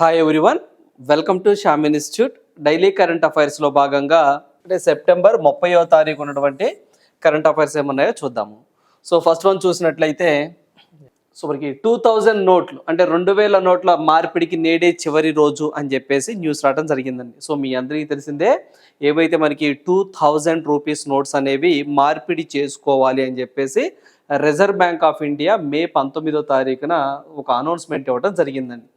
Hi everyone welcome to Shyam institute daily current అఫైర్స్లో భాగంగా అంటే September ముప్పైవ తారీఖు ఉన్నటువంటి కరెంట్ అఫైర్స్ ఏమున్నాయో చూద్దాము. సో ఫస్ట్ వన్ చూసినట్లయితే సో మనకి టూ థౌజండ్ నోట్లు అంటే రెండు వేల నోట్ల మార్పిడికి నేడే చివరి రోజు అని చెప్పేసి న్యూస్ రావడం జరిగిందండి. సో మీ అందరికీ తెలిసిందే ఏవైతే మనకి టూ థౌజండ్ రూపీస్ నోట్స్ అనేవి మార్పిడి చేసుకోవాలి అని చెప్పేసి reserve bank of India May పంతొమ్మిదో తారీఖున ఒక అనౌన్స్మెంట్ ఇవ్వడం జరిగిందండి.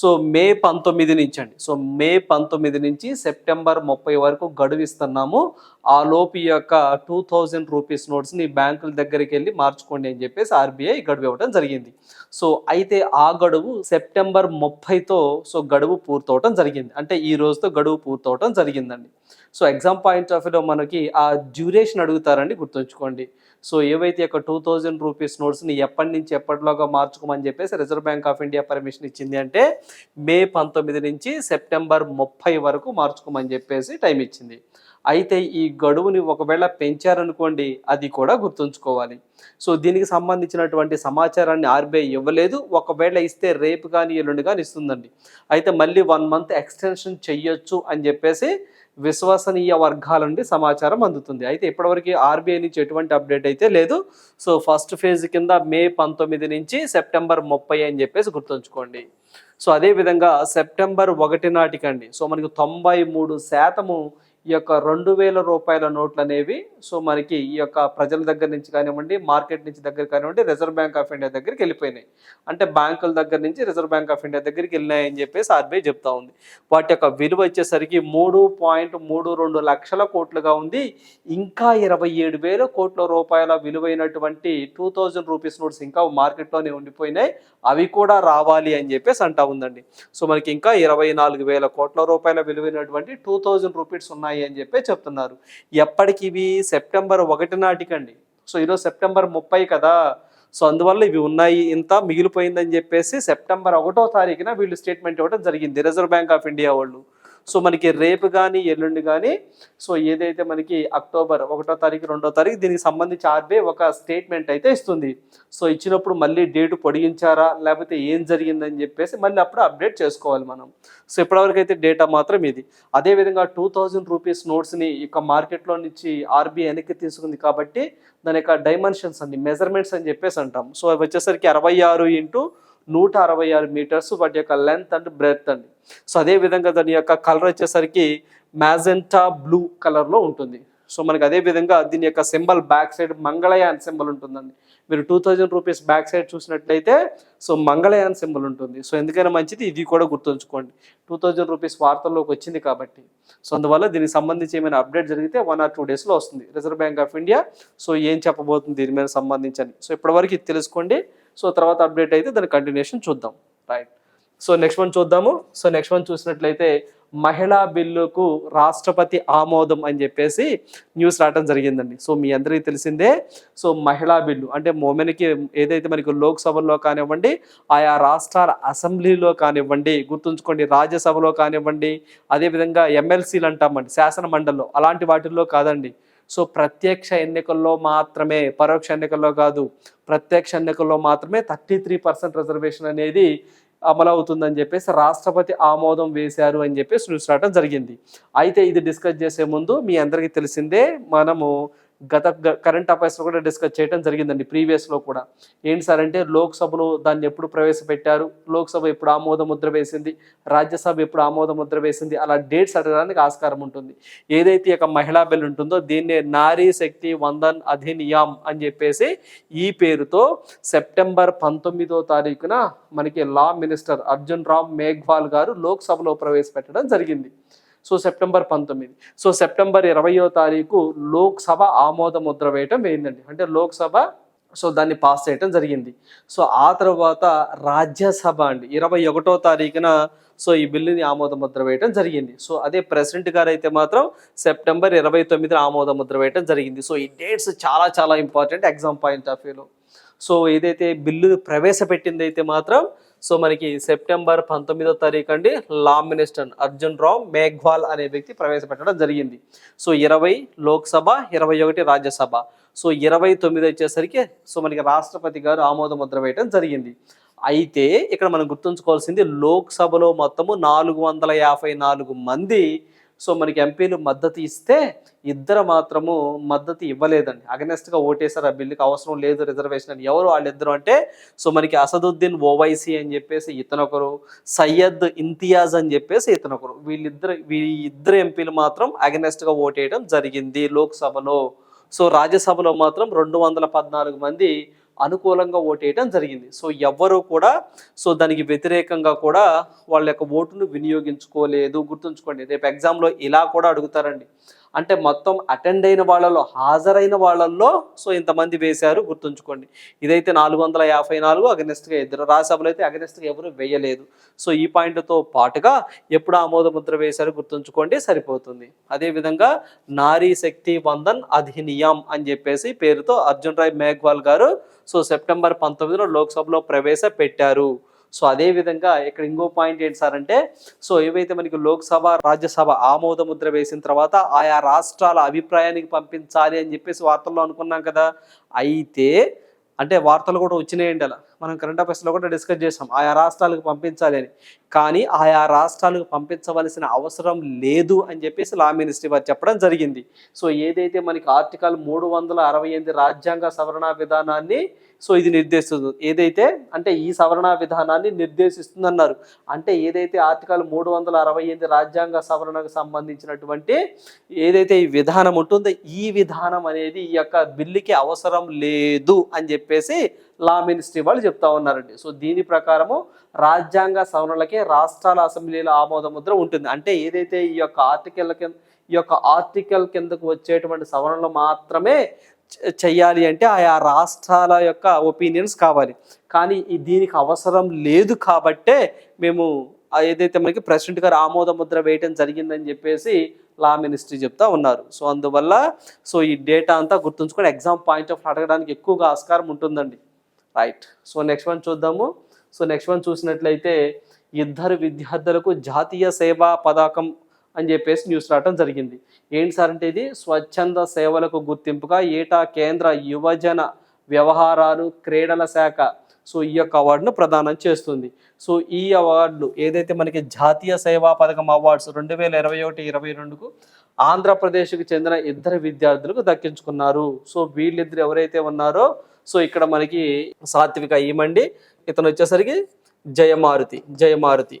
సో మే పంతొమ్మిది నుంచి అండి. సో మే పంతొమ్మిది నుంచి సెప్టెంబర్ ముప్పై వరకు గడువు ఇస్తున్నాము ఆ లోపు ఈ యొక్క టూ థౌజండ్ రూపీస్ నోట్స్ని బ్యాంకుల దగ్గరికి వెళ్ళి మార్చుకోండి అని చెప్పేసి ఆర్బీఐ గడువు ఇవ్వడం జరిగింది. సో అయితే ఆ గడువు సెప్టెంబర్ ముప్పైతో సో గడువు పూర్తవటం జరిగింది. అంటే ఈ రోజుతో గడువు పూర్తవటం జరిగిందండి. సో ఎగ్జామ్ పాయింట్ ఆఫ్ వ్యూలో మనకి ఆ డ్యూరేషన్ అడుగుతారండి గుర్తుంచుకోండి. సో ఏవైతే ఒక టూ థౌజండ్ రూపీస్ నోట్స్ని ఎప్పటి నుంచి ఎప్పటిలోగా మార్చుకోమని చెప్పేసి reserve bank of India permission ఇచ్చింది అంటే మే పంతొమ్మిది నుంచి సెప్టెంబర్ ముప్పై వరకు మార్చుకోమని చెప్పేసి టైం ఇచ్చింది. అయితే ఈ గడువుని ఒకవేళ పెంచారనుకోండి అది కూడా గుర్తుంచుకోవాలి. సో దీనికి సంబంధించినటువంటి సమాచారాన్ని ఆర్బీఐ ఇవ్వలేదు. ఒకవేళ ఇస్తే రేపు కానీ ఎల్లుండి కానీ ఇస్తుందండి. అయితే మళ్ళీ వన్ మంత్ ఎక్స్టెన్షన్ చెయ్యొచ్చు అని చెప్పేసి విశ్వసనీయ వర్గాల నుండి సమాచారం అందుతుంది. అయితే ఇప్పటివరకు ఆర్బీఐ నుంచి ఎటువంటి అప్డేట్ అయితే లేదు. సో ఫస్ట్ ఫేజ్ కింద మే పంతొమ్మిది నుంచి సెప్టెంబర్ ముప్పై అని చెప్పేసి గుర్తుంచుకోండి. సో అదేవిధంగా సెప్టెంబర్ ఒకటి నాటికండి. సో మనకి తొంభై మూడు శాతము ఈ యొక్క రెండు వేల రూపాయల నోట్లు అనేవి సో మనకి ఈ యొక్క ప్రజల దగ్గర నుంచి కానివ్వండి మార్కెట్ నుంచి దగ్గర కానివ్వండి రిజర్వ్ బ్యాంక్ ఆఫ్ ఇండియా దగ్గరికి వెళ్ళిపోయినాయి. అంటే బ్యాంకుల దగ్గర నుంచి రిజర్వ్ బ్యాంక్ ఆఫ్ ఇండియా దగ్గరికి వెళ్ళినాయని చెప్పేసి ఆర్బీఐ చెప్తా ఉంది. వాటి యొక్క విలువ వచ్చేసరికి మూడు పాయింట్ మూడు రెండు లక్షల కోట్లుగా ఉంది. ఇంకా ఇరవై ఏడు వేల కోట్ల రూపాయల విలువైనటువంటి టూ థౌజండ్ రూపీస్ నోట్స్ ఇంకా మార్కెట్లోనే ఉండిపోయినాయి. అవి కూడా రావాలి అని చెప్పేసి అంటా ఉందండి. సో మనకి ఇంకా ఇరవై నాలుగు వేల కోట్ల రూపాయల విలువైనటువంటి టూ థౌజండ్ రూపీస్ ఉన్నాయి. అని చెప్పి చెప్తున్నారు. ఎప్పటికి ఇవి సెప్టెంబర్ ఒకటి నాటికండి. సో ఈరోజు సెప్టెంబర్ ముప్పై కదా. సో అందువల్ల ఇవి ఉన్నాయి ఇంత మిగిలిపోయిందని చెప్పేసి సెప్టెంబర్ ఒకటో తారీఖున వీళ్ళు స్టేట్మెంట్ ఇవ్వడం జరిగింది. రిజర్వ్ బ్యాంక్ ఆఫ్ ఇండియా వాళ్ళు. సో మనకి రేపు కానీ ఎల్లుండి కానీ సో ఏదైతే మనకి అక్టోబర్ ఒకటో తారీఖు రెండో తారీఖు దీనికి సంబంధించి ఆర్బీఐ ఒక స్టేట్మెంట్ అయితే ఇస్తుంది. సో ఇచ్చినప్పుడు మళ్ళీ డేటు పొడిగించారా లేకపోతే ఏం జరిగిందని చెప్పేసి మళ్ళీ అప్పుడు అప్డేట్ చేసుకోవాలి మనం. సో ఇప్పటివరకు అయితే డేటా మాత్రం ఇది. అదేవిధంగా టూ థౌజండ్ రూపీస్ నోట్స్ని ఇక మార్కెట్లో నుంచి ఆర్బీఐ వెనక్కి తీసుకుంది కాబట్టి దాని యొక్క డైమెన్షన్స్ అండి మెజర్మెంట్స్ అని చెప్పేసి అంటాం. సో అవి వచ్చేసరికి అరవై ఆరు ఇంటూ నూట అరవై ఆరు మీటర్స్ వాటి యొక్క లెంత్ అండ్ బ్రెత్ అండి. సో అదే విధంగా దాని యొక్క కలర్ వచ్చేసరికి మ్యాజెంటా బ్లూ కలర్లో ఉంటుంది. సో మనకి అదే విధంగా దీని యొక్క symbol back side Mangalyaan symbol ఉంటుందండి. మీరు two thousand rupees back side చూసినట్లయితే సో మంగళయాన్ సింబల్ ఉంటుంది. సో ఎందుకైనా మంచిది ఇది కూడా గుర్తుంచుకోండి. టూ థౌజండ్ రూపీస్ వార్తల్లోకి వచ్చింది కాబట్టి. సో అందువల్ల దీనికి సంబంధించి ఏమైనా అప్డేట్ జరిగితే వన్ ఆర్ టూ డేస్లో వస్తుంది. Reserve bank of India so ఏం చెప్పబోతుంది దీని మీద సంబంధించని. సో ఇప్పటివరకు ఇది తెలుసుకోండి. సో తర్వాత అప్డేట్ అయితే దాని కంటిన్యూషన్ చూద్దాం. రైట్ సో నెక్స్ట్ వన్ చూద్దాము. సో నెక్స్ట్ వన్ చూసినట్లయితే మహిళా బిల్లుకు రాష్ట్రపతి ఆమోదం అని చెప్పేసి న్యూస్ రావడం జరిగిందండి. సో మీ అందరికీ తెలిసిందే. సో మహిళా బిల్లు అంటే ఉమెన్కి ఏదైతే మనకి లోక్సభలో కానివ్వండి ఆయా రాష్ట్రాల అసెంబ్లీలో కానివ్వండి గుర్తుంచుకోండి రాజ్యసభలో కానివ్వండి అదేవిధంగా ఎమ్మెల్సీలు అంటామండి శాసన మండలిలో అలాంటి వాటిల్లో కాదండి. సో ప్రత్యక్ష ఎన్నికల్లో మాత్రమే పరోక్ష ఎన్నికల్లో కాదు ప్రత్యక్ష ఎన్నికల్లో మాత్రమే థర్టీ త్రీ పర్సెంట్ రిజర్వేషన్ అనేది అమలవుతుందని చెప్పేసి రాష్ట్రపతి ఆమోదం వేశారు అని చెప్పేసి న్యూస్ రావడం జరిగింది. అయితే ఇది డిస్కస్ చేసే ముందు మీ అందరికీ తెలిసిందే మనము గత కరెంట్ అఫైర్స్లో కూడా డిస్కస్ చేయడం జరిగిందండి ప్రీవియస్లో కూడా. ఏంటి సార్ అంటే లోక్సభలో దాన్ని ఎప్పుడు ప్రవేశపెట్టారు? లోక్సభ ఎప్పుడు ఆమోద ముద్ర వేసింది? రాజ్యసభ ఎప్పుడు ఆమోద ముద్ర వేసింది? అలా డేట్స్ అడగడానికి ఆస్కారం ఉంటుంది. ఏదైతే ఒక మహిళా బిల్ ఉంటుందో దీన్నే నారీ శక్తి వందన్ అధినియాం అని చెప్పేసి ఈ పేరుతో సెప్టెంబర్ పంతొమ్మిదో తారీఖున మనకి లా మినిస్టర్ అర్జున్ రామ్ మేఘ్వాల్ గారు లోక్సభలో ప్రవేశపెట్టడం జరిగింది. సో సెప్టెంబర్ పంతొమ్మిది. సో సెప్టెంబర్ ఇరవయో తారీఖు లోక్సభ ఆమోద ముద్ర వేయటం వేయిందండి. అంటే లోక్సభ సో దాన్ని పాస్ చేయటం జరిగింది. సో ఆ తర్వాత రాజ్యసభ అండి. ఇరవై ఒకటో తారీఖున సో ఈ బిల్లుని ఆమోద ముద్ర వేయటం జరిగింది. సో అదే ప్రెసిడెంట్ గారు అయితే మాత్రం సెప్టెంబర్ ఇరవై తొమ్మిదిన ఆమోద ముద్ర వేయటం జరిగింది. సో ఈ డేట్స్ చాలా చాలా ఇంపార్టెంట్ ఎగ్జామ్ పాయింట్ ఆఫ్ వ్యూలో. సో ఏదైతే బిల్లు ప్రవేశపెట్టింది అయితే మాత్రం సో మనకి సెప్టెంబర్ పంతొమ్మిదో తారీఖు అండి లా మినిస్టర్ అర్జున్ రావు మేఘ్వాల్ అనే వ్యక్తి ప్రవేశపెట్టడం జరిగింది. సో ఇరవై లోక్సభ ఇరవై ఒకటి రాజ్యసభ. సో ఇరవై తొమ్మిది వచ్చేసరికి సో మనకి రాష్ట్రపతి గారు ఆమోద ముద్ర వేయడం జరిగింది. అయితే ఇక్కడ మనం గుర్తుంచుకోవాల్సింది లోక్సభలో మొత్తము నాలుగు వందల యాభై నాలుగు మంది సో మనకి ఎంపీలు మద్దతు ఇస్తే ఇద్దరు మాత్రము మద్దతు ఇవ్వలేదండి. అగనెస్ట్గా ఓటేశారు ఆ బిల్లుకి అవసరం లేదు రిజర్వేషన్ అని. ఎవరు వాళ్ళిద్దరు అంటే సో మనకి అసదుద్దీన్ ఓవైసీ అని చెప్పేసి ఇతనొకరు సయ్యద్ ఇంతియాజ్ అని చెప్పేసి ఇతనొకరు. వీళ్ళిద్దరు వీళ్ళిద్దరు ఎంపీలు మాత్రం అగనెస్ట్గా ఓటేయడం జరిగింది లోక్సభలో. సో రాజ్యసభలో మాత్రం రెండు వందల పద్నాలుగు మంది అనుకూలంగా ఓటేయడం జరిగింది. సో ఎవ్వరూ కూడా సో దానికి వ్యతిరేకంగా కూడా వాళ్ళ యొక్క ఓటును వినియోగించుకోలేదు గుర్తుంచుకోండి. రేపు ఎగ్జామ్లో ఇలా కూడా అడుగుతారండి. అంటే మొత్తం అటెండ్ అయిన వాళ్ళలో హాజరైన వాళ్ళల్లో సో ఇంతమంది వేశారు గుర్తుంచుకోండి. ఇదైతే నాలుగు వందల యాభై నాలుగు అగనెస్ట్గా ఇద్దరు రాజ్యసభలో అయితే అగనెస్ట్గా ఎవరు వేయలేదు. సో ఈ పాయింట్తో పాటుగా ఎప్పుడు ఆమోద ముద్ర వేశారు గుర్తుంచుకోండి సరిపోతుంది. అదేవిధంగా నారీ శక్తి వందన్ అధినియం అని చెప్పేసి పేరుతో అర్జున్ రాయ్ మేఘ్వాల్ గారు సో సెప్టెంబర్ పంతొమ్మిదిలో లోక్సభలో ప్రవేశపెట్టారు. సో అదే విధంగా ఇక్కడ ఇంకో పాయింట్ ఏంటి సార్ అంటే సో ఏవైతే మనకి లోక్సభ రాజ్యసభ ఆమోద ముద్ర వేసిన తర్వాత ఆయా రాష్ట్రాల అభిప్రాయానికి పంపించాలి అని చెప్పేసి వార్తల్లో అనుకున్నాం కదా. అయితే అంటే వార్తలు కూడా వచ్చినాయండి అలా. మనం కరెంట్ అఫైర్స్లో కూడా డిస్కస్ చేసాం ఆయా రాష్ట్రాలకు పంపించాలి అని. కానీ ఆయా రాష్ట్రాలకు పంపించవలసిన అవసరం లేదు అని చెప్పేసి లా మినిస్ట్రీ వారు చెప్పడం జరిగింది. సో ఏదైతే మనకి ఆర్టికల్ మూడు వందల అరవై ఎనిమిది రాజ్యాంగ సవరణ విధానాన్ని సో ఇది నిర్దేశిస్తుంది. ఏదైతే అంటే ఈ సవరణ విధానాన్ని నిర్దేశిస్తుందన్నారు. అంటే ఏదైతే ఆర్టికల్ మూడు వందల అరవై ఎనిమిది రాజ్యాంగ సవరణకు సంబంధించినటువంటి ఏదైతే ఈ విధానం ఉంటుందో ఈ విధానం అనేది ఈ యొక్క బిల్లుకి అవసరం లేదు అని చెప్పేసి లా మినిస్ట్రీ వాళ్ళు చెప్తా ఉన్నారండి. సో దీని ప్రకారము రాజ్యాంగ సవరణలకే రాష్ట్రాల అసెంబ్లీల ఆమోద ముద్ర ఉంటుంది. అంటే ఏదైతే ఈ యొక్క ఆర్టికల్ కింద ఈ యొక్క ఆర్టికల్ కిందకు వచ్చేటువంటి సవరణలు మాత్రమే చెయ్యాలి అంటే ఆయా రాష్ట్రాల యొక్క ఒపీనియన్స్ కావాలి. కానీ దీనికి అవసరం లేదు కాబట్టే మేము ఏదైతే మనకి ప్రెసిడెంట్ గారు ఆమోద ముద్ర వేయటం జరిగిందని చెప్పేసి లా మినిస్ట్రీ చెప్తా ఉన్నారు. సో అందువల్ల సో ఈ డేటా అంతా గుర్తుంచుకొని ఎగ్జామ్ పాయింట్ ఆఫ్ అడగడానికి ఎక్కువగా ఆస్కారం ఉంటుందండి. రైట్. సో నెక్స్ట్ వన్ చూద్దాము. సో నెక్స్ట్ వన్ చూసినట్లయితే ఇద్దరు విద్యార్థులకు జాతీయ సేవా పథకం అని చెప్పేసి న్యూస్ రావడం జరిగింది. ఏంటి సార్ అంటే ఇది? స్వచ్ఛంద సేవలకు గుర్తింపుగా ఏటా కేంద్ర యువజన వ్యవహారాలు క్రీడల శాఖ సో ఈ యొక్క అవార్డును ప్రదానం చేస్తుంది. సో ఈ అవార్డులు ఏదైతే మనకి జాతీయ సేవా పథకం అవార్డ్స్ రెండు వేల ఇరవై ఒకటి ఇరవై రెండుకు ఆంధ్రప్రదేశ్కి చెందిన ఇద్దరు విద్యార్థులకు దక్కించుకున్నారు. సో వీళ్ళిద్దరు ఎవరైతే ఉన్నారో సో ఇక్కడ మనకి సాత్విక ఈమండి. ఇతను వచ్చేసరికి జయమారుతి జయమారుతి.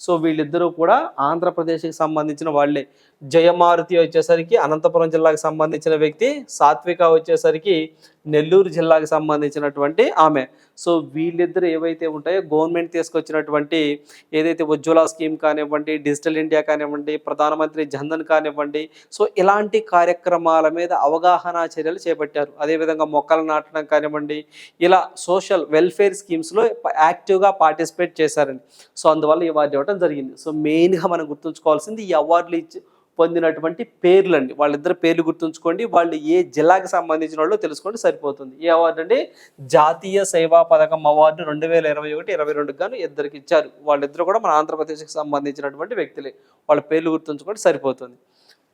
సో వీళ్ళిద్దరూ కూడా ఆంధ్రప్రదేశ్కి సంబంధించిన వాళ్ళే. జయమారుతి వచ్చేసరికి అనంతపురం జిల్లాకు సంబంధించిన వ్యక్తి సాత్విక వచ్చేసరికి నెల్లూరు జిల్లాకు సంబంధించినటువంటి ఆమె. సో వీళ్ళిద్దరు ఏవైతే ఉంటాయో గవర్నమెంట్ తీసుకొచ్చినటువంటి ఏదైతే ఉజ్వల స్కీమ్ కానివ్వండి డిజిటల్ ఇండియా కానివ్వండి ప్రధానమంత్రి జన్ధన్ కానివ్వండి సో ఇలాంటి కార్యక్రమాల మీద అవగాహన చర్యలు చేపట్టారు. అదేవిధంగా మొక్కలు నాటడం కానివ్వండి ఇలా సోషల్ వెల్ఫేర్ స్కీమ్స్లో యాక్టివ్గా పార్టిసిపేట్ చేశారండి సో అందువల్ల ఈ అవార్డు ఇవ్వడం జరిగింది. సో మెయిన్గా మనం గుర్తుంచుకోవాల్సింది ఈ అవార్డులు ఇచ్చి పొందినటువంటి పేర్లు అండి వాళ్ళిద్దరు పేర్లు గుర్తుంచుకోండి. వాళ్ళు ఏ జిల్లాకి సంబంధించిన వాళ్ళు తెలుసుకోండి సరిపోతుంది. ఏ అవార్డు అంటే జాతీయ సేవా పథకం అవార్డు రెండు వేల ఇరవై ఒకటి ఇరవై రెండుకి గాను ఇద్దరికి ఇచ్చారు. వాళ్ళిద్దరు కూడా మన ఆంధ్రప్రదేశ్కి సంబంధించినటువంటి వ్యక్తులే. వాళ్ళ పేర్లు గుర్తుంచుకోండి సరిపోతుంది.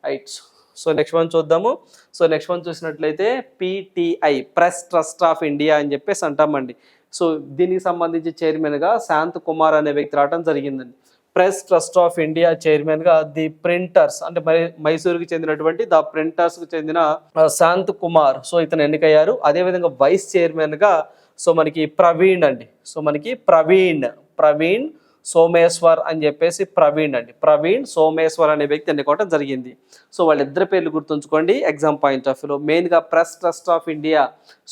రైట్. సో నెక్స్ట్ వన్ చూద్దాము. సో నెక్స్ట్ వన్ చూసినట్లయితే PTI press trust of India అని చెప్పేసి అంటామండి. సో దీనికి సంబంధించి చైర్మన్గా శాంత్ కుమార్ అనే వ్యక్తి రావడం జరిగిందండి. ప్రెస్ ట్రస్ట్ ఆఫ్ ఇండియా చైర్మన్గా ది ప్రింటర్స్ అంటే మై- మైసూరుకి చెందినటువంటి ద ప్రింటర్స్కి చెందిన శాంత్ కుమార్. సో ఇతను ఎన్నికయ్యారు. అదేవిధంగా వైస్ చైర్మన్గా సో మనకి ప్రవీణ్ అండి. సో మనకి ప్రవీణ్ ప్రవీణ్ సోమేశ్వర్ అని చెప్పేసి ప్రవీణ్ అండి. ప్రవీణ్ సోమేశ్వర్ అనే వ్యక్తి ఎన్నుకోవడం జరిగింది. సో వాళ్ళిద్దరి పేర్లు గుర్తుంచుకోండి. ఎగ్జామ్ పాయింట్ ఆఫ్ వ్యూలో మెయిన్గా press trust of India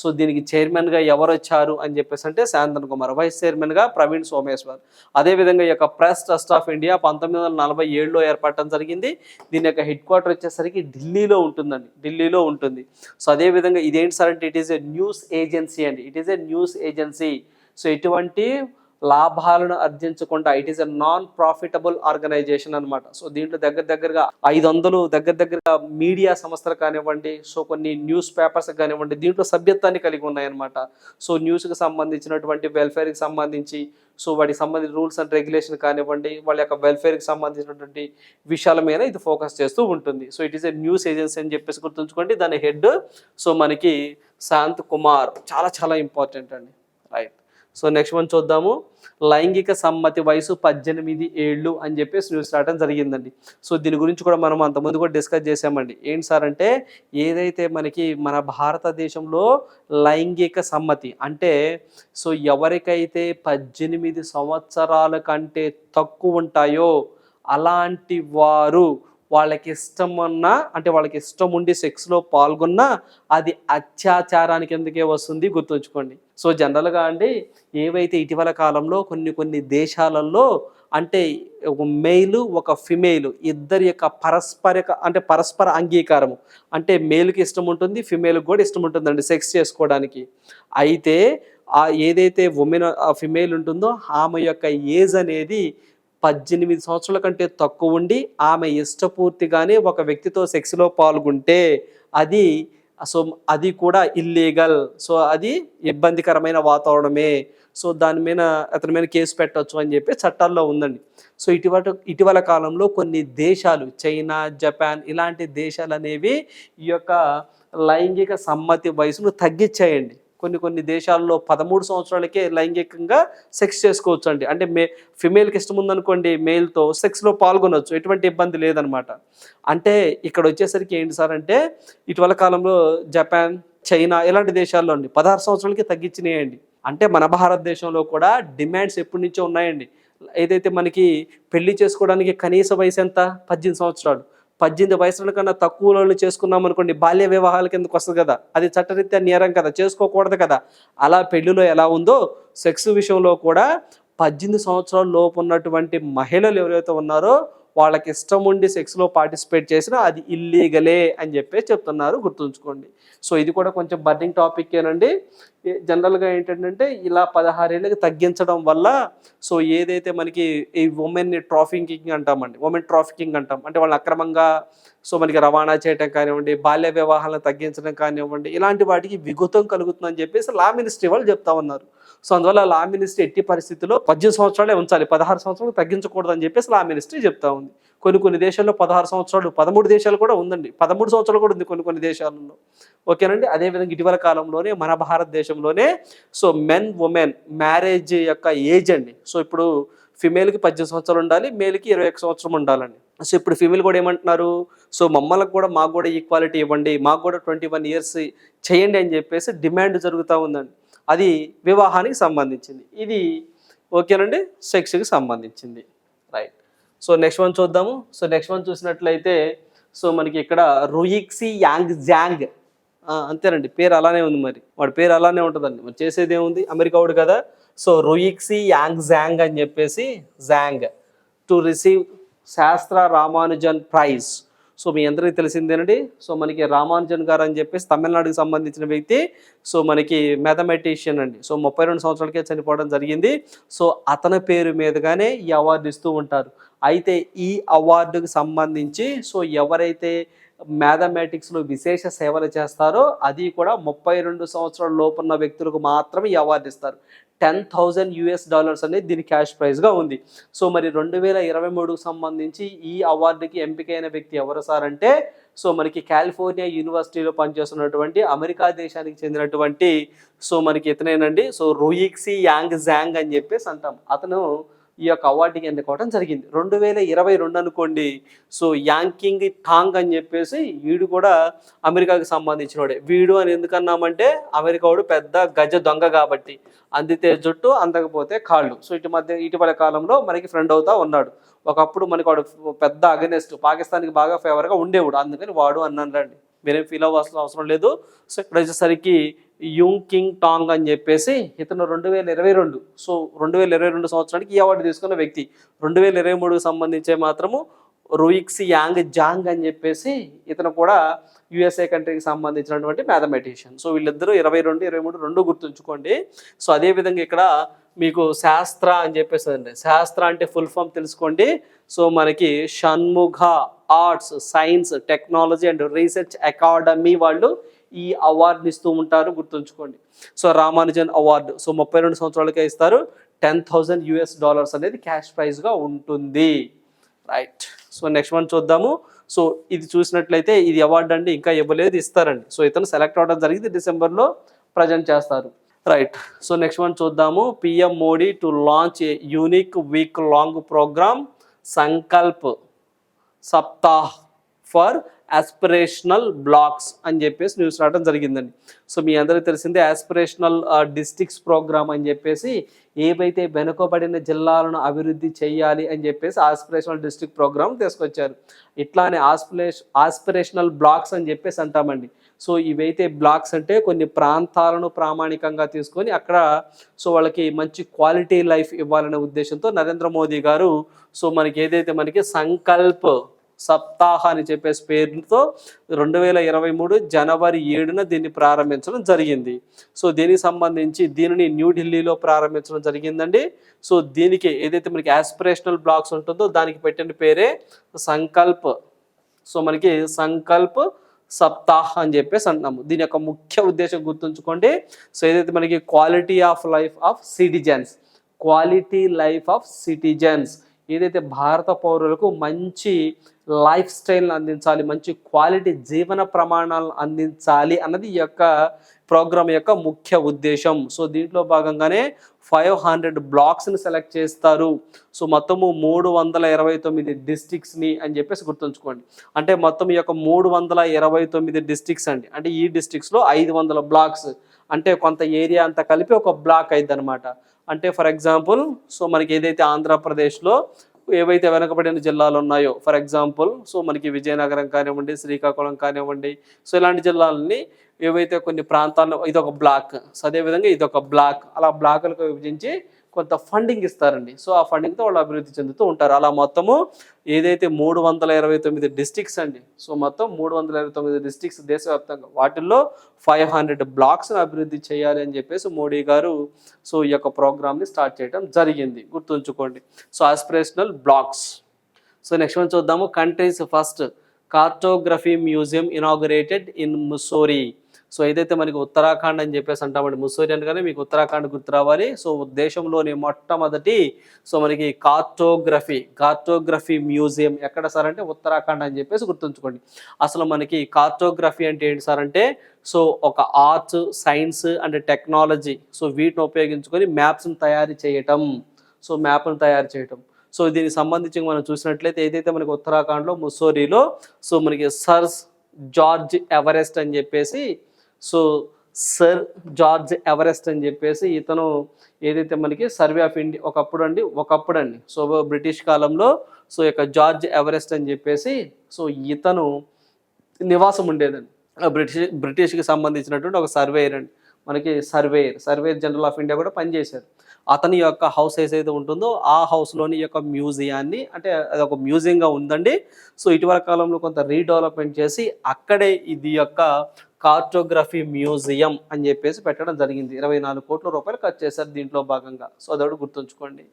so దీనికి చైర్మన్గా ఎవరు వచ్చారు అని చెప్పేసి అంటే శాంతన్ కుమార్ వైస్ చైర్మన్గా ప్రవీణ్ సోమేశ్వర్. అదేవిధంగా ఈ యొక్క ప్రెస్ ట్రస్ట్ ఆఫ్ ఇండియా పంతొమ్మిది వందల నలభై ఏడులో ఏర్పడటం జరిగింది. దీని యొక్క హెడ్ క్వార్టర్ వచ్చేసరికి ఢిల్లీలో ఉంటుందండి. ఢిల్లీలో ఉంటుంది. సో అదేవిధంగా ఇదేంటి సార్ అంటే it is a news agency అండి. It is a news agency so ఎటువంటి లాభాలను అర్జించకుండా it is a non profitable organisation అనమాట సో దీంట్లో దగ్గర దగ్గరగా ఐదు వందలు దగ్గర దగ్గరగా మీడియా సంస్థలు కానివ్వండి సో కొన్ని న్యూస్ పేపర్స్ కానివ్వండి దీంట్లో సభ్యత్వాన్ని కలిగి ఉన్నాయన్నమాట. సో న్యూస్కి సంబంధించినటువంటి వెల్ఫేర్కి సంబంధించి సో వాటికి సంబంధించిన రూల్స్ అండ్ రెగ్యులేషన్ కానివ్వండి వాళ్ళ యొక్క వెల్ఫేర్కి సంబంధించినటువంటి విషయాల మీద ఇది ఫోకస్ చేస్తూ ఉంటుంది. So it is a news agency అని చెప్పేసి గుర్తుంచుకోండి. దాని హెడ్ సో మనకి శాంత్ కుమార్. చాలా చాలా ఇంపార్టెంట్ అండి. రైట్ సో నెక్స్ట్ వన్ చూద్దాము. లైంగిక సమ్మతి వయసు పద్దెనిమిది ఏళ్ళు అని చెప్పేసి న్యూస్ రావడం జరిగిందండి. సో దీని గురించి కూడా మనం అంతకుముందు కూడా డిస్కస్ చేసామండి ఏంటి సార్ అంటే ఏదైతే మనకి మన భారతదేశంలో లైంగిక సమ్మతి అంటే సో ఎవరికైతే పద్దెనిమిది సంవత్సరాల కంటే తక్కువ ఉంటాయో అలాంటి వారు వాళ్ళకి ఇష్టం ఉన్నా అంటే వాళ్ళకి ఇష్టం ఉండి సెక్స్లో పాల్గొన్నా అది అత్యాచారానికి ఎందుకే వస్తుంది గుర్తుంచుకోండి. సో జనరల్గా అండి ఏవైతే ఇటీవల కాలంలో కొన్ని కొన్ని దేశాలలో అంటే ఒక మెయిల్ ఒక ఫిమేల్ ఇద్దరి యొక్క పరస్పర అంటే పరస్పర అంగీకారము అంటే మేల్కి ఇష్టం ఉంటుంది ఫిమేల్కి కూడా ఇష్టం ఉంటుందండి సెక్స్ చేసుకోవడానికి. అయితే ఆ ఏదైతే ఉమెన్ ఆ ఫిమేల్ ఉంటుందో ఆమె యొక్క ఏజ్ అనేది పద్దెనిమిది సంవత్సరాల కంటే తక్కువ ఉండి ఆమె ఇష్టపూర్తిగానే ఒక వ్యక్తితో సెక్స్లో పాల్గొంటే అది సో అది కూడా ఇల్లీగల్ సో అది ఇబ్బందికరమైన వాతావరణమే. సో దాని మీద అతని మీద కేసు పెట్టవచ్చు అని చెప్పి చట్టాల్లో ఉందండి. సో ఇటీవల ఇటీవల కాలంలో కొన్ని దేశాలు చైనా జపాన్ ఇలాంటి దేశాలు అనేవి ఈ యొక్క లైంగిక సమ్మతి వయసును తగ్గించాయండి. కొన్ని కొన్ని దేశాల్లో పదమూడు సంవత్సరాలకే లైంగికంగా సెక్స్ చేసుకోవచ్చు అండి అంటే మే ఫిమేల్కి ఇష్టం ఉందనుకోండి మేల్తో సెక్స్లో పాల్గొనవచ్చు ఎటువంటి ఇబ్బంది లేదనమాట. అంటే ఇక్కడ వచ్చేసరికి ఏంటి సార్ అంటే ఇటీవల కాలంలో జపాన్ చైనా ఇలాంటి దేశాల్లో అండి పదహారు సంవత్సరాలకి తగ్గించినాయండి. అంటే మన భారతదేశంలో కూడా డిమాండ్స్ ఎప్పటి నుంచో ఉన్నాయండి. ఏదైతే మనకి పెళ్ళి చేసుకోవడానికి కనీస వయసు ఎంత? పద్దెనిమిది సంవత్సరాలు. పద్దెనిమిది వయసుల కన్నా తక్కువలో చేసుకున్నాం అనుకోండి బాల్య వివాహాల కిందకు వస్తుంది కదా. అది చట్టరీత్యా నేరం కదా చేసుకోకూడదు కదా. అలా పెళ్ళిలో ఎలా ఉందో సెక్స్ విషయంలో కూడా పద్దెనిమిది సంవత్సరాల లోపు ఉన్నటువంటి మహిళలు ఎవరైతే ఉన్నారో వాళ్ళకి ఇష్టం ఉండి సెక్స్లో పార్టిసిపేట్ చేసినా అది ఇల్లీగలే అని చెప్పేసి చెప్తున్నారు. గుర్తుంచుకోండి. సో ఇది కూడా కొంచెం బర్నింగ్ టాపిక్ ఏనండి. జనరల్గా ఏంటంటే ఇలా పదహారేళ్ళకి తగ్గించడం వల్ల సో ఏదైతే మనకి ఈ ఉమెన్ని ట్రాఫికింగ్ అంటామండి ఉమెన్ ట్రాఫికింగ్ అంటాం. అంటే వాళ్ళు అక్రమంగా సో మనకి రవాణా చేయడం కానివ్వండి బాల్య వివాహాలను తగ్గించడం కానివ్వండి ఇలాంటి వాటికి విఘుతం కలుగుతుందని చెప్పేసి లా మినిస్ట్రీ వాళ్ళు చెప్తా ఉన్నారు. సో అందువల్ల లా మినిస్ట్రీ ఎట్టి పరిస్థితుల్లో పద్దెనిమిది సంవత్సరాలే ఉంచాలి పదహారు సంవత్సరాలు తగ్గించకూడదు అని చెప్పేసి లా మినిస్ట్రీ చెప్తా ఉంది. కొన్ని కొన్ని దేశాల్లో పదహారు సంవత్సరాలు పదమూడు దేశాలు కూడా ఉందండి. పదమూడు సంవత్సరాలు కూడా ఉంది కొన్ని కొన్ని దేశాలలో. ఓకేనండి? అదేవిధంగా ఇటీవల కాలంలోనే మన భారతదేశంలోనే సో మెన్ ఉమెన్ మ్యారేజ్ యొక్క ఏజ్ అండి. సో ఇప్పుడు ఫిమేల్కి పద్దెనిమిది సంవత్సరాలు ఉండాలి మేల్కి ఇరవై ఒక సంవత్సరం ఉండాలండి. సో ఇప్పుడు ఫిమేల్ కూడా ఏమంటున్నారు? సో మమ్మల్ని కూడా మాకు కూడా ఈక్వాలిటీ ఇవ్వండి మాకు కూడా ట్వంటీ వన్ ఇయర్స్ చేయండి అని చెప్పేసి డిమాండ్ జరుగుతూ ఉందండి. అది వివాహానికి సంబంధించింది. ఇది ఓకేనండి? సెక్స్కి సంబంధించింది. సో నెక్స్ట్ వన్ చూద్దాము. సో నెక్స్ట్ వన్ చూసినట్లయితే సో మనకి ఇక్కడ రుయిక్సి యాంగ్ జాంగ్. అంతేనండి. పేరు అలానే ఉంది మరి. వాడి పేరు అలానే ఉంటుందండి. మరి చేసేది ఏముంది? అమెరికా వాడు కదా. సో రుయిక్సి యాంగ్ జాంగ్ అని చెప్పేసి జాంగ్. టు రిసీవ్ శాస్త్ర రామానుజన్ ప్రైజ్. సో మీ అందరికీ తెలిసిందేనండి. సో మనకి రామానుజన్ గారు అని చెప్పేసి తమిళనాడుకి సంబంధించిన వ్యక్తి. సో మనకి మ్యాథమెటిషియన్ అండి. సో ముప్పై రెండు సంవత్సరాలకే చనిపోవడం జరిగింది. సో అతని పేరు మీదుగానే ఈ అవార్డు ఇస్తూ ఉంటారు. అయితే ఈ అవార్డుకు సంబంధించి సో ఎవరైతే మ్యాథమెటిక్స్లో విశేష సేవలు చేస్తారో అది కూడా ముప్పై రెండు సంవత్సరాల లోపున్న వ్యక్తులకు మాత్రమే ఈ అవార్డు ఇస్తారు. టెన్ థౌజండ్ యూఎస్ డాలర్స్ అనేది దీని క్యాష్ ప్రైజ్గా ఉంది. సో మరి రెండు వేల ఇరవై మూడుకు సంబంధించి ఈ అవార్డుకి ఎంపికైన వ్యక్తి ఎవరు సార్ అంటే సో మనకి కాలిఫోర్నియా యూనివర్సిటీలో పనిచేస్తున్నటువంటి అమెరికా దేశానికి చెందినటువంటి సో మనకి ఇతనేనండి. సో రోయిక్సీ యాంగ్ జాంగ్ అని చెప్పేసి అంటాం. అతను ఈ యొక్క అవార్డుకి ఎన్నుకోవడం జరిగింది. రెండు వేల ఇరవై రెండు అనుకోండి. సో యాంకింగ్ టాంగ్ అని చెప్పేసి వీడు కూడా అమెరికాకి సంబంధించినోడే. వీడు అని ఎందుకన్నామంటే అమెరికా వాడు పెద్ద గజ దొంగ కాబట్టి. అందితే జుట్టు అందకపోతే కాళ్ళు. సో ఇటు మధ్య ఇటీవల కాలంలో మనకి ఫ్రెండ్ అవుతా ఉన్నాడు. ఒకప్పుడు మనకి వాడు పెద్ద అగనెస్ట్ పాకిస్తాన్కి బాగా ఫేవర్గా ఉండేవాడు. అందుకని వాడు అన్నాను రండి. మీరేం ఫీల్ అవ్వాల్సిన అవసరం లేదు. సో ఇక్కడ వచ్చేసరికి యుంగ్ కింగ్ టాంగ్ అని చెప్పేసి ఇతను రెండు వేల ఇరవై రెండు సో రెండు వేల ఇరవై రెండు సంవత్సరానికి ఈ అవార్డు తీసుకున్న వ్యక్తి. రెండు వేల ఇరవై మూడుకు సంబంధించే మాత్రము రూయిక్సి యాంగ్ జాంగ్ అని చెప్పేసి ఇతను కూడా యుఎస్ఏ కంట్రీకి సంబంధించినటువంటి మ్యాథమెటిషియన్. సో వీళ్ళిద్దరూ ఇరవై రెండు ఇరవై మూడు రెండు గుర్తుంచుకోండి. సో అదేవిధంగా ఇక్కడ మీకు శాస్త్ర అని చెప్పేసి అండి శాస్త్ర అంటే ఫుల్ ఫామ్ తెలుసుకోండి. సో మనకి Shanmugha arts science technology and research academy వాళ్ళు ఈ అవార్డుని ఇస్తూ ఉంటారు గుర్తుంచుకోండి. సో రామానుజన్ అవార్డు సో ముప్పై రెండు సంవత్సరాలకే ఇస్తారు. టెన్ థౌజండ్ యూఎస్ డాలర్స్ అనేది క్యాష్ ప్రైజ్గా ఉంటుంది. రైట్. సో నెక్స్ట్ వన్ చూద్దాము. సో ఇది చూసినట్లయితే ఇది అవార్డు అండి ఇంకా ఇవ్వలేదు ఇస్తారండి. సో ఇతను సెలెక్ట్ అవ్వడం జరిగింది డిసెంబర్లో ప్రజెంట్ చేస్తారు. రైట్. సో నెక్స్ట్ వన్ చూద్దాము. PM Modi to launch a unique week long programme Sankalp Saptah for aspirational blocks అని చెప్పేసి న్యూస్ రావడం జరిగిందండి. సో మీ అందరికీ తెలిసిందే యాస్పిరేషనల్ డిస్టిక్స్ ప్రోగ్రామ్ అని చెప్పేసి ఏవైతే వెనుకబడిన జిల్లాలను అభివృద్ధి చేయాలి అని చెప్పేసి ఆస్పిరేషనల్ డిస్టిక్ ప్రోగ్రామ్ తీసుకొచ్చారు. ఇట్లానే ఆస్పిరేష్ ఆస్పిరేషనల్ బ్లాక్స్ అని చెప్పేసి అంటామండి. సో ఇవైతే బ్లాక్స్ అంటే కొన్ని ప్రాంతాలను ప్రామాణికంగా తీసుకొని అక్కడ సో వాళ్ళకి మంచి క్వాలిటీ లైఫ్ ఇవ్వాలనే ఉద్దేశంతో నరేంద్ర మోదీ గారు సో మనకి ఏదైతే మనకి సంకల్ప్ సప్తాహ అని చెప్పేసి పేరుతో రెండు వేల ఇరవై మూడు జనవరి ఏడున దీన్ని ప్రారంభించడం జరిగింది. సో దీనికి సంబంధించి దీనిని న్యూఢిల్లీలో ప్రారంభించడం జరిగిందండి. సో దీనికి ఏదైతే మనకి యాస్పిరేషనల్ బ్లాక్స్ ఉంటుందో దానికి పెట్టిన పేరే సంకల్ప్. సో మనకి సంకల్ప్ సప్తాహ్ అని చెప్పేసి అంటున్నాము. దీని యొక్క ముఖ్య ఉద్దేశం గుర్తుంచుకోండి. సో ఏదైతే మనకి quality of life of citizens quality life of citizens ఏదైతే భారత పౌరులకు మంచి లైఫ్ స్టైల్ని అందించాలి మంచి క్వాలిటీ జీవన ప్రమాణాలను అందించాలి అన్నది ఈ యొక్క ప్రోగ్రామ్ యొక్క ముఖ్య ఉద్దేశం. సో దీంట్లో భాగంగానే ఫైవ్ హండ్రెడ్ బ్లాక్స్ని సెలెక్ట్ చేస్తారు. సో మొత్తము మూడు వందల ఇరవై తొమ్మిది డిస్టిక్స్ని అని చెప్పేసి గుర్తుంచుకోండి. అంటే మొత్తం ఈ యొక్క మూడు వందల ఇరవై తొమ్మిది డిస్టిక్స్ అండి. అంటే ఈ డిస్టిక్స్లో ఐదు వందల బ్లాక్స్. అంటే కొంత ఏరియా అంతా కలిపి ఒక బ్లాక్ అయింది అనమాట అంటే ఫర్ ఎగ్జాంపుల్ సో మనకి ఏదైతే ఆంధ్రప్రదేశ్లో ఏవైతే వెనకబడిన జిల్లాలు ఉన్నాయో ఫర్ ఎగ్జాంపుల్ సో మనకి విజయనగరం కానివ్వండి శ్రీకాకుళం కానివ్వండి సో ఇలాంటి జిల్లాలని ఏవైతే కొన్ని ప్రాంతాల్లో ఇది ఒక బ్లాక్ సో అదేవిధంగా ఇది ఒక బ్లాక్ అలా బ్లాకులకు విభజించి కొంత ఫండింగ్ ఇస్తారండి. సో ఆ ఫండింగ్తో వాళ్ళు అభివృద్ధి చెందుతూ ఉంటారు. అలా మొత్తము ఏదైతే మూడు వందల ఇరవై తొమ్మిది డిస్టిక్స్ అండి సో మొత్తం మూడు వందల ఇరవై తొమ్మిది డిస్టిక్స్ దేశవ్యాప్తంగా వాటిల్లో ఫైవ్ హండ్రెడ్ బ్లాక్స్ని అభివృద్ధి చేయాలి అని చెప్పేసి మోడీ గారు సో ఈ యొక్క ప్రోగ్రామ్ని స్టార్ట్ చేయడం జరిగింది. గుర్తుంచుకోండి. So aspirational blocks so next one చూద్దాము. Countries first cartography museum inaugurated in Mussoorie so ఏదైతే మనకి ఉత్తరాఖండ్ అని చెప్పేసి అంటామండి ముస్సూరి అనగానే మీకు ఉత్తరాఖండ్ గుర్తు రావాలి. సో దేశంలోని మొట్టమొదటి సో మనకి కార్టోగ్రఫీ కార్టోగ్రఫీ మ్యూజియం ఎక్కడ సార్ అంటే ఉత్తరాఖండ్ అని చెప్పేసి గుర్తుంచుకోండి. అసలు మనకి కార్టోగ్రఫీ అంటే ఏంటి సార్ అంటే సో ఒక art science and technology so వీటిని ఉపయోగించుకొని మ్యాప్స్ని తయారు చేయటం సో మ్యాప్ను తయారు చేయటం. సో దీనికి సంబంధించి మనం చూసినట్లయితే ఏదైతే మనకి ఉత్తరాఖండ్లో ముస్సోరీలో సో మనకి సర్స్ జార్జ్ ఎవరెస్ట్ అని చెప్పేసి సో సర్ జార్జ్ ఎవరెస్ట్ అని చెప్పేసి ఇతను ఏదైతే మనకి సర్వే ఆఫ్ ఇండియా ఒకప్పుడు అండి ఒకప్పుడు అండి. సో బ్రిటిష్ కాలంలో సో యొక్క జార్జ్ ఎవరెస్ట్ అని చెప్పేసి సో ఇతను నివాసం ఉండేదండి. బ్రిటిష్ బ్రిటిష్కి సంబంధించినటువంటి ఒక సర్వేయర్ అండి. మనకి surveyor surveyor general of India కూడా పనిచేశారు. అతని యొక్క హౌస్ ఏదైతే ఉంటుందో ఆ హౌస్లోని యొక్క మ్యూజియాన్ని అంటే అది ఒక మ్యూజియంగా ఉందండి. సో ఇటీవల కాలంలో కొంత రీడెవలప్మెంట్ చేసి అక్కడే ఇది యొక్క కార్టోగ్రఫీ మ్యూజియం అని చెప్పేసి పెట్టడం జరిగింది. ఇరవై నాలుగు కోట్ల రూపాయలు ఖర్చు చేశారు దీంట్లో భాగంగా. సో అదొకటి గుర్తుంచుకోండి.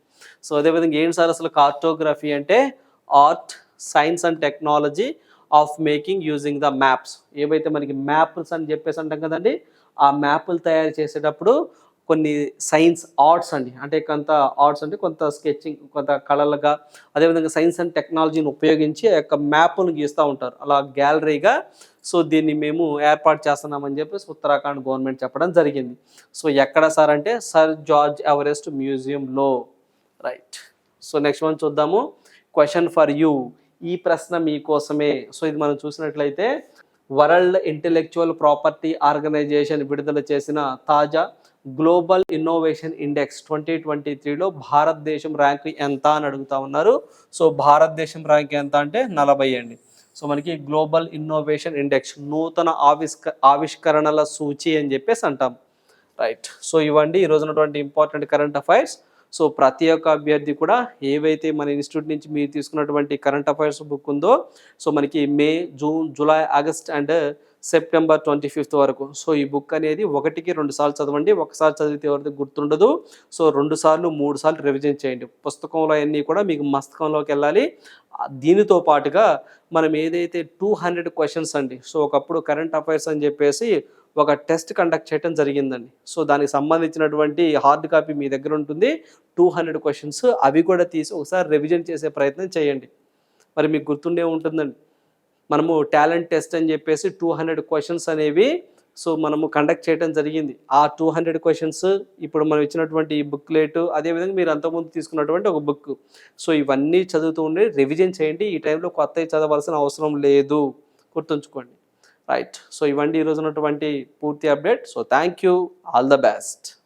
సో అదేవిధంగా ఏంటి సార్ అసలు కార్టోగ్రఫీ అంటే? Art science and technology of making using the maps. ఏవైతే మనకి మ్యాప్స్ అని చెప్పేసి అంటాం కదండి? ఆ మ్యాప్లు తయారు చేసేటప్పుడు కొన్ని సైన్స్ ఆర్ట్స్ అండి. అంటే కొంత ఆర్ట్స్ అంటే కొంత స్కెచింగ్ కొంత కళలుగా అదేవిధంగా సైన్స్ అండ్ టెక్నాలజీని ఉపయోగించి ఆ యొక్క మ్యాప్ను గీస్తూ ఉంటారు. అలా గ్యాలరీగా సో దీన్ని మేము ఏర్పాటు చేస్తున్నామని చెప్పేసి ఉత్తరాఖండ్ గవర్నమెంట్ చెప్పడం జరిగింది. సో ఎక్కడ సార్ అంటే సర్ జార్జ్ ఎవరెస్ట్ మ్యూజియంలో రైట్. సో నెక్స్ట్ వన్ చూద్దాము. Question for you. ఈ ప్రశ్న మీకోసమే సో ఇది మనం చూసినట్లయితే వరల్డ్ ఇంటెలెక్చువల్ ప్రాపర్టీ ఆర్గనైజేషన్ విడుదల చేసిన తాజా global innovation index twenty twenty త్రీలో భారతదేశం ర్యాంక్ ఎంత అని అడుగుతా ఉన్నారు. సో భారతదేశం ర్యాంక్ ఎంత అంటే నలభై అండి. సో మనకి గ్లోబల్ ఇన్నోవేషన్ ఇండెక్స్ నూతన ఆవిష్క ఆవిష్కరణల సూచి అని చెప్పేసి అంటాం. రైట్. సో ఇవ్వండి ఈ రోజునటువంటి ఇంపార్టెంట్ కరెంట్ అఫైర్స్. సో ప్రతి ఒక్క అభ్యర్థి కూడా ఏవైతే మన ఇన్స్టిట్యూట్ నుంచి మీరు తీసుకున్నటువంటి కరెంట్ అఫైర్స్ బుక్ ఉందో సో మనకి May June July August and September twenty fifth వరకు. సో ఈ బుక్ అనేది ఒకటికి రెండు సార్లు చదవండి ఒకసారి చదివితే ఎవరికి గుర్తుండదు. సో రెండు సార్లు మూడు సార్లు రివిజన్ చేయండి. పుస్తకంలో అన్నీ కూడా మీకు మస్తకంలోకి వెళ్ళాలి. దీనితో పాటుగా మనం ఏదైతే టూ హండ్రెడ్ క్వశ్చన్స్ అండి సో ఒకప్పుడు కరెంట్ అఫైర్స్ అని చెప్పేసి ఒక టెస్ట్ కండక్ట్ చేయడం జరిగిందండి. సో దానికి సంబంధించినటువంటి హార్డ్ కాపీ మీ దగ్గర ఉంటుంది. టూ హండ్రెడ్ క్వశ్చన్స్ అవి కూడా తీసి ఒకసారి రివిజన్ చేసే ప్రయత్నం చేయండి. మరి మీకు గుర్తుండే ఉంటుందండి. మనము టాలెంట్ టెస్ట్ అని చెప్పేసి టూ హండ్రెడ్ క్వశ్చన్స్ అనేవి సో మనము కండక్ట్ చేయడం జరిగింది. ఆ టూ హండ్రెడ్ క్వశ్చన్స్ ఇప్పుడు మనం ఇచ్చినటువంటి ఈ బుక్లెట్ అదేవిధంగా మీరు అంతకుముందు తీసుకున్నటువంటి ఒక బుక్. సో ఇవన్నీ చదువుతూ ఉండి రివిజన్ చేయండి. ఈ టైంలో కొత్తవి చదవాల్సిన అవసరం లేదు. గుర్తుంచుకోండి. రైట్. సో ఇవన్నీ ఈరోజు ఉన్నటువంటి పూర్తి update. So thank you all the best.